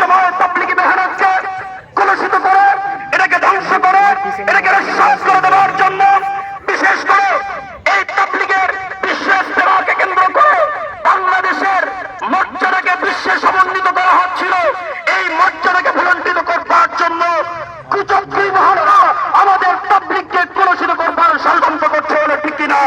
সময় তবলিগি মেহনতকে কলুষিত করে, এটাকে ধ্বংস করে, এটাকে শেষ করে দেওয়ার জন্য বিশেষ করে এই তবলিগের বিশ্বের সেবাকে কেন্দ্র করে বাংলাদেশের মর্যাদাকে বিশ্বে সমন্বিত করা হচ্ছিল। এই মর্যাদাকে ভুলণ্ঠিত করবার জন্য কুচক্রী মহলরা আমাদের তাবলিগকে কলুষিত করবার ষড়যন্ত্র করছে ঠিক কিনা?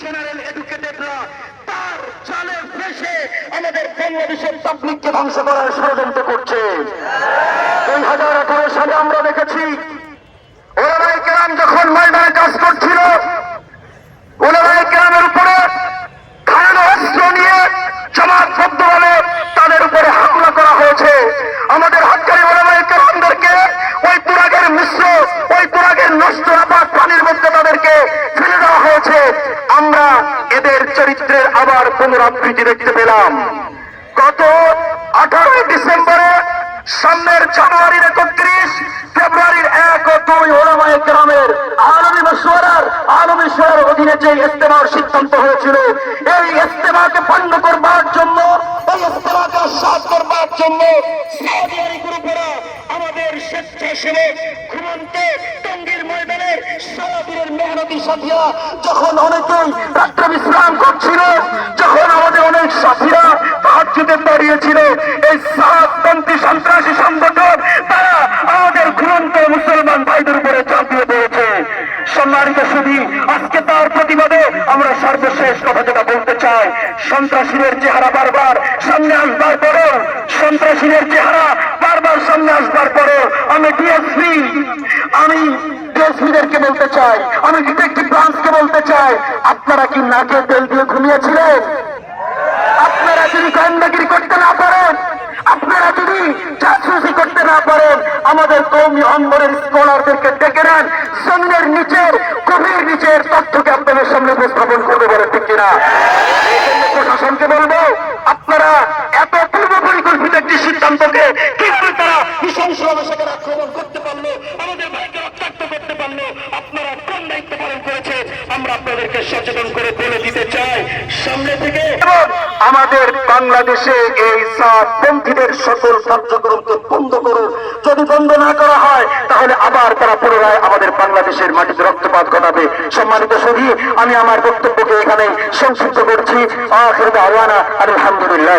জেনারেল এডুকেটেডরা তার চালে ফেসে আমাদের বাংলাদেশের পাবলিককে ধ্বংস করার ষড়যন্ত্র করছে। দুই হাজার আঠারো সালে আমরা নষ্ট পানির একত্রিশ, ফেব্রুয়ারির এক গ্রামের আলমী শহরের অধীনে যে সিদ্ধান্ত হয়েছিল, এই ইস্তেমাকে পণ্য করবার জন্য স্বেচ্ছাসেবক ঘুমন্ত টঙ্গীর ময়দানের সারাদিনের মেহনতি সাথীরা যখন অনেকেই রাত্রে বিশ্রাম করছিল, যখন আমাদের অনেক সাথীরা তাহাজুদে দাঁড়িয়েছিল, এই সাতপন্থী সন্ত্রাসী সংগঠন, তারা আমাদের ঘুমন্ত মুসলমান ভাইদের উপরে চাপিয়ে দিয়েছে। সম্মানিত সুদী আজকে তার প্রতিবাদে আমরা সর্বশেষ কথা যেটা বলতে চাই। সন্ত্রাসীদের চেহারা বারবার সামনে আসবার পরও, সন্ত্রাসীদের চেহারা বারবার সামনে আসবার পরও আমি ডিএসপি বলতে চাই, আমি ডিটেকটিভ ব্রাঞ্চকে বলতে চাই, আপনারা কি নাকে তেল দিয়ে ঘুমিয়েছিলেন? আপনারা যদি গন্ডগিরি করতে না পারেন, আপনারা যদি চাষবাসি করতে না পারেন, আমাদের কৌমি অঙ্গনের স্কলারদেরকে ডেকে নেন সন্ধ্যের নিচের কবির নিচের তথ্যকে আপনাদের সামনে উপস্থাপন করবে বলে ঠিক কিনা? প্রশাসনকে বলব, আপনারা সচেতন করে বলে দিতে চাই। সামনে থেকে আমাদের বাংলাদেশে এই পন্থীদের সকল কার্যক্রমকে বন্ধ করুন। যদি বন্ধ না করা হয়, তাহলে আবার তারা পুনরায় আমাদের বাংলাদেশের মাটিতে রক্তপাত ঘটাবে। সম্মানিত সভী আমি আমার বক্তব্যকে এখানে সংক্ষিপ্ত করছি। আলহামদুলিল্লাহ